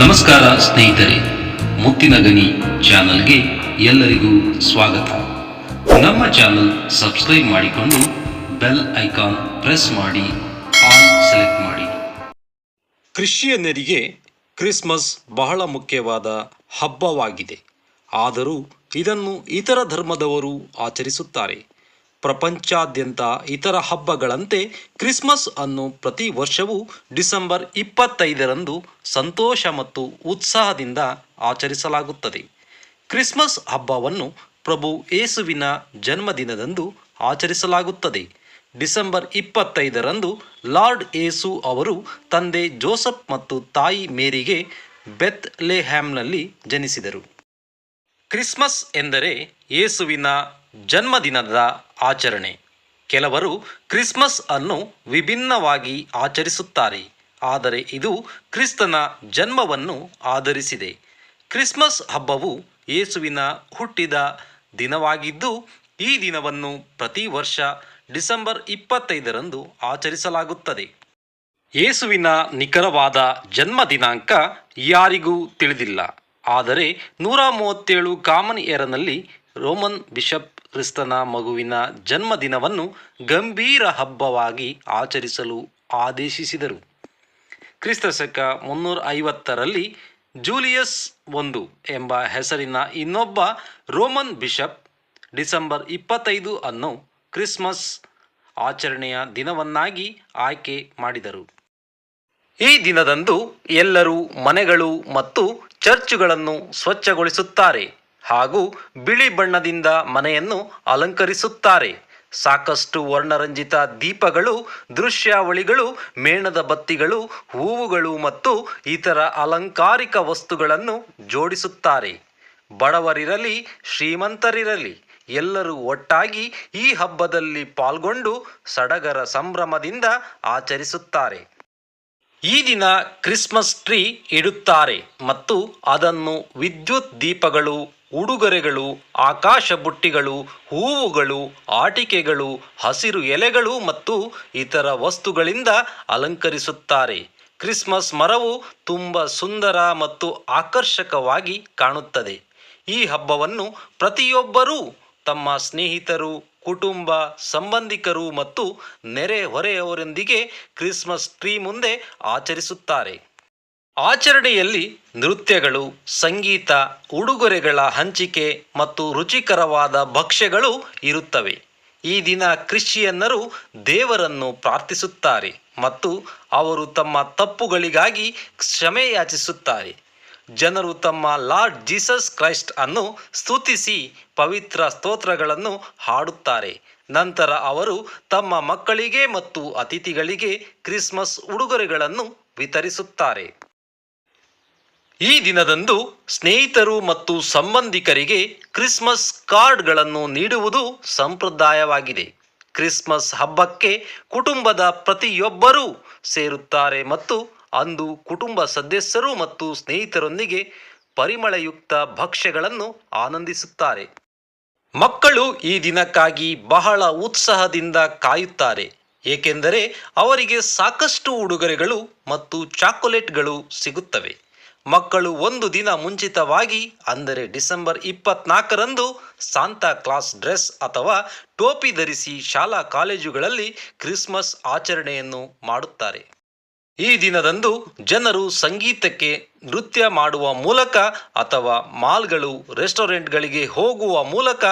ನಮಸ್ಕಾರ ಸ್ನೇಹಿತರೆ, ಮುತ್ತಿನ ಗನಿ ಚಾನಲ್ಗೆ ಎಲ್ಲರಿಗೂ ಸ್ವಾಗತ. ನಮ್ಮ ಚಾನಲ್ ಸಬ್ಸ್ಕ್ರೈಬ್ ಮಾಡಿಕೊಂಡು ಬೆಲ್ ಐಕಾನ್ ಪ್ರೆಸ್ ಮಾಡಿ, ಆಲ್ ಸೆಲೆಕ್ಟ್ ಮಾಡಿ. ಕ್ರಿಶ್ಚಿಯನ್ನರಿಗೆ ಕ್ರಿಸ್ಮಸ್ ಬಹಳ ಮುಖ್ಯವಾದ ಹಬ್ಬವಾಗಿದೆ. ಆದರೂ ಇದನ್ನು ಇತರ ಧರ್ಮದವರು ಆಚರಿಸುತ್ತಾರೆ. ಪ್ರಪಂಚಾದ್ಯಂತ ಇತರ ಹಬ್ಬಗಳಂತೆ ಕ್ರಿಸ್ಮಸ್ ಅನ್ನು ಪ್ರತಿ ವರ್ಷವೂ ಡಿಸೆಂಬರ್ ಇಪ್ಪತ್ತೈದರಂದು ಸಂತೋಷ ಮತ್ತು ಉತ್ಸಾಹದಿಂದ ಆಚರಿಸಲಾಗುತ್ತದೆ. ಕ್ರಿಸ್ಮಸ್ ಹಬ್ಬವನ್ನು ಪ್ರಭು ಯೇಸುವಿನ ಜನ್ಮದಿನದಂದು ಆಚರಿಸಲಾಗುತ್ತದೆ. ಡಿಸೆಂಬರ್ ಇಪ್ಪತ್ತೈದರಂದು ಲಾರ್ಡ್ ಏಸು ಅವರು ತಂದೆ ಜೋಸಫ್ ಮತ್ತು ತಾಯಿ ಮೇರಿಗೆ ಬೆತ್ ಲೆಹ್ಯಾಮ್ನಲ್ಲಿ ಜನಿಸಿದರು. ಕ್ರಿಸ್ಮಸ್ ಎಂದರೆ ಯೇಸುವಿನ ಜನ್ಮದಿನದ ಆಚರಣೆ. ಕೆಲವರು ಕ್ರಿಸ್ಮಸ್ ಅನ್ನು ವಿಭಿನ್ನವಾಗಿ ಆಚರಿಸುತ್ತಾರೆ. ಆದರೆ ಇದು ಕ್ರಿಸ್ತನ ಜನ್ಮವನ್ನು ಆಧರಿಸಿದೆ. ಕ್ರಿಸ್ಮಸ್ ಹಬ್ಬವು ಯೇಸುವಿನ ಹುಟ್ಟಿದ ದಿನವಾಗಿದ್ದು, ಈ ದಿನವನ್ನು ಪ್ರತಿ ವರ್ಷ ಡಿಸೆಂಬರ್ ಇಪ್ಪತ್ತೈದರಂದು ಆಚರಿಸಲಾಗುತ್ತದೆ. ಯೇಸುವಿನ ನಿಖರವಾದ ಜನ್ಮ ದಿನಾಂಕ ಯಾರಿಗೂ ತಿಳಿದಿಲ್ಲ. ಆದರೆ ನೂರ ಮೂವತ್ತೇಳು ಕಾಮನ್ ಏರನಲ್ಲಿ ರೋಮನ್ ಬಿಷಪ್ ಕ್ರಿಸ್ತನ ಮಗುವಿನ ಜನ್ಮದಿನವನ್ನು ಗಂಭೀರ ಹಬ್ಬವಾಗಿ ಆಚರಿಸಲು ಆದೇಶಿಸಿದರು. ಕ್ರಿಸ್ತಶಕ ಮುನ್ನೂರ ಐವತ್ತರಲ್ಲಿ ಜೂಲಿಯಸ್ ಒಂದು ಎಂಬ ಹೆಸರಿನ ಇನ್ನೊಬ್ಬ ರೋಮನ್ ಬಿಷಪ್ ಡಿಸೆಂಬರ್ ಇಪ್ಪತ್ತೈದು ಅನ್ನು ಕ್ರಿಸ್ಮಸ್ ಆಚರಣೆಯ ದಿನವನ್ನಾಗಿ ಆಯ್ಕೆ ಮಾಡಿದರು. ಈ ದಿನದಂದು ಎಲ್ಲರೂ ಮನೆಗಳು ಮತ್ತು ಚರ್ಚುಗಳನ್ನು ಸ್ವಚ್ಛಗೊಳಿಸುತ್ತಾರೆ. ಹಾಗೂ ಬಿಳಿ ಬಣ್ಣದಿಂದ ಮನೆಯನ್ನು ಅಲಂಕರಿಸುತ್ತಾರೆ. ಸಾಕಷ್ಟು ವರ್ಣರಂಜಿತ ದೀಪಗಳು, ದೃಶ್ಯಾವಳಿಗಳು, ಮೇಣದ ಬತ್ತಿಗಳು, ಹೂವುಗಳು ಮತ್ತು ಇತರ ಅಲಂಕಾರಿಕ ವಸ್ತುಗಳನ್ನು ಜೋಡಿಸುತ್ತಾರೆ. ಬಡವರಿರಲಿ, ಶ್ರೀಮಂತರಿರಲಿ, ಎಲ್ಲರೂ ಒಟ್ಟಾಗಿ ಈ ಹಬ್ಬದಲ್ಲಿ ಪಾಲ್ಗೊಂಡು ಸಡಗರ ಸಂಭ್ರಮದಿಂದ ಆಚರಿಸುತ್ತಾರೆ. ಈ ದಿನ ಕ್ರಿಸ್ಮಸ್ ಟ್ರೀ ಇಡುತ್ತಾರೆ ಮತ್ತು ಅದನ್ನು ವಿದ್ಯುತ್ ದೀಪಗಳು ಉಡುಗೊರೆಗಳು, ಆಕಾಶ ಬುಟ್ಟಿಗಳು, ಹೂವುಗಳು, ಆಟಿಕೆಗಳು, ಹಸಿರು ಎಲೆಗಳು ಮತ್ತು ಇತರ ವಸ್ತುಗಳಿಂದ ಅಲಂಕರಿಸುತ್ತಾರೆ. ಕ್ರಿಸ್ಮಸ್ ಮರವು ತುಂಬ ಸುಂದರ ಮತ್ತು ಆಕರ್ಷಕವಾಗಿ ಕಾಣುತ್ತದೆ. ಈ ಹಬ್ಬವನ್ನು ಪ್ರತಿಯೊಬ್ಬರೂ, ತಮ್ಮ ಸ್ನೇಹಿತರು, ಕುಟುಂಬ, ಸಂಬಂಧಿಕರು ಮತ್ತು ನೆರೆಹೊರೆಯವರೊಂದಿಗೆ ಕ್ರಿಸ್ಮಸ್ ಟ್ರೀ ಮುಂದೆ ಆಚರಿಸುತ್ತಾರೆ. ಆಚರಣೆಯಲ್ಲಿ ನೃತ್ಯಗಳು, ಸಂಗೀತ, ಉಡುಗೊರೆಗಳ ಹಂಚಿಕೆ ಮತ್ತು ರುಚಿಕರವಾದ ಭಕ್ಷ್ಯಗಳು ಇರುತ್ತವೆ. ಈ ದಿನ ಕ್ರಿಶ್ಚಿಯನ್ನರು ದೇವರನ್ನು ಪ್ರಾರ್ಥಿಸುತ್ತಾರೆ ಮತ್ತು ಅವರು ತಮ್ಮ ತಪ್ಪುಗಳಿಗಾಗಿ ಕ್ಷಮೆ ಯಾಚಿಸುತ್ತಾರೆ ಜನರು ತಮ್ಮ ಲಾರ್ಡ್ ಜೀಸಸ್ ಕ್ರೈಸ್ಟ್ ಅನ್ನು ಸ್ತುತಿಸಿ ಪವಿತ್ರ ಸ್ತೋತ್ರಗಳನ್ನು ಹಾಡುತ್ತಾರೆ. ನಂತರ ಅವರು ತಮ್ಮ ಮಕ್ಕಳಿಗೆ ಮತ್ತು ಅತಿಥಿಗಳಿಗೆ ಕ್ರಿಸ್ಮಸ್ ಉಡುಗೊರೆಗಳನ್ನು ವಿತರಿಸುತ್ತಾರೆ. ಈ ದಿನದಂದು ಸ್ನೇಹಿತರು ಮತ್ತು ಸಂಬಂಧಿಕರಿಗೆ ಕ್ರಿಸ್ಮಸ್ ಕಾರ್ಡ್ಗಳನ್ನು ನೀಡುವುದು ಸಂಪ್ರದಾಯವಾಗಿದೆ. ಕ್ರಿಸ್ಮಸ್ ಹಬ್ಬಕ್ಕೆ ಕುಟುಂಬದ ಪ್ರತಿಯೊಬ್ಬರೂ ಸೇರುತ್ತಾರೆ ಮತ್ತು ಅಂದು ಕುಟುಂಬ ಸದಸ್ಯರು ಮತ್ತು ಸ್ನೇಹಿತರೊಂದಿಗೆ ಪರಿಮಳಯುಕ್ತ ಭಕ್ಷ್ಯಗಳನ್ನು ಆನಂದಿಸುತ್ತಾರೆ. ಮಕ್ಕಳು ಈ ದಿನಕ್ಕಾಗಿ ಬಹಳ ಉತ್ಸಾಹದಿಂದ ಕಾಯುತ್ತಾರೆ. ಏಕೆಂದರೆ ಅವರಿಗೆ ಸಾಕಷ್ಟು ಉಡುಗೊರೆಗಳು ಮತ್ತು ಚಾಕೊಲೇಟ್ಗಳು ಸಿಗುತ್ತವೆ. ಮಕ್ಕಳು ಒಂದು ದಿನ ಮುಂಚಿತವಾಗಿ, ಅಂದರೆ ಡಿಸೆಂಬರ್ ಇಪ್ಪತ್ನಾಲ್ಕರಂದು ಸಾಂತಾ ಕ್ಲಾಸ್ ಡ್ರೆಸ್ ಅಥವಾ ಟೋಪಿ ಧರಿಸಿ ಶಾಲಾ ಕಾಲೇಜುಗಳಲ್ಲಿ ಕ್ರಿಸ್ಮಸ್ ಆಚರಣೆಯನ್ನು ಮಾಡುತ್ತಾರೆ. ಈ ದಿನದಂದು ಜನರು ಸಂಗೀತಕ್ಕೆ ನೃತ್ಯ ಮಾಡುವ ಮೂಲಕ ಅಥವಾ ಮಾಲ್ಗಳು, ರೆಸ್ಟೋರೆಂಟ್ಗಳಿಗೆ ಹೋಗುವ ಮೂಲಕ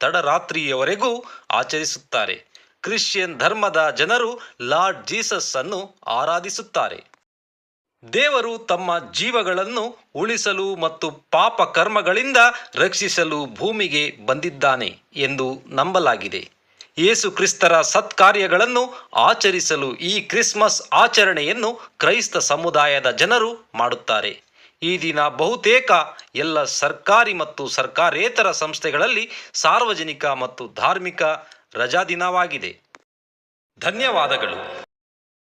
ತಡರಾತ್ರಿಯವರೆಗೂ ಆಚರಿಸುತ್ತಾರೆ. ಕ್ರಿಶ್ಚಿಯನ್ ಧರ್ಮದ ಜನರು ಲಾರ್ಡ್ ಜೀಸಸ್ ಅನ್ನು ಆರಾಧಿಸುತ್ತಾರೆ. ದೇವರು ತಮ್ಮ ಜೀವಗಳನ್ನು ಉಳಿಸಲು ಮತ್ತು ಪಾಪ ಕರ್ಮಗಳಿಂದ ರಕ್ಷಿಸಲು ಭೂಮಿಗೆ ಬಂದಿದ್ದಾನೆ ಎಂದು ನಂಬಲಾಗಿದೆ. ಯೇಸು ಕ್ರಿಸ್ತರ ಸತ್ಕಾರ್ಯಗಳನ್ನು ಆಚರಿಸಲು ಈ ಕ್ರಿಸ್ಮಸ್ ಆಚರಣೆಯನ್ನು ಕ್ರೈಸ್ತ ಸಮುದಾಯದ ಜನರು ಮಾಡುತ್ತಾರೆ. ಈ ದಿನ ಬಹುತೇಕ ಎಲ್ಲ ಸರ್ಕಾರಿ ಮತ್ತು ಸರ್ಕಾರೇತರ ಸಂಸ್ಥೆಗಳಲ್ಲಿ ಸಾರ್ವಜನಿಕ ಮತ್ತು ಧಾರ್ಮಿಕ ರಜಾದಿನವಾಗಿದೆ. ಧನ್ಯವಾದಗಳು.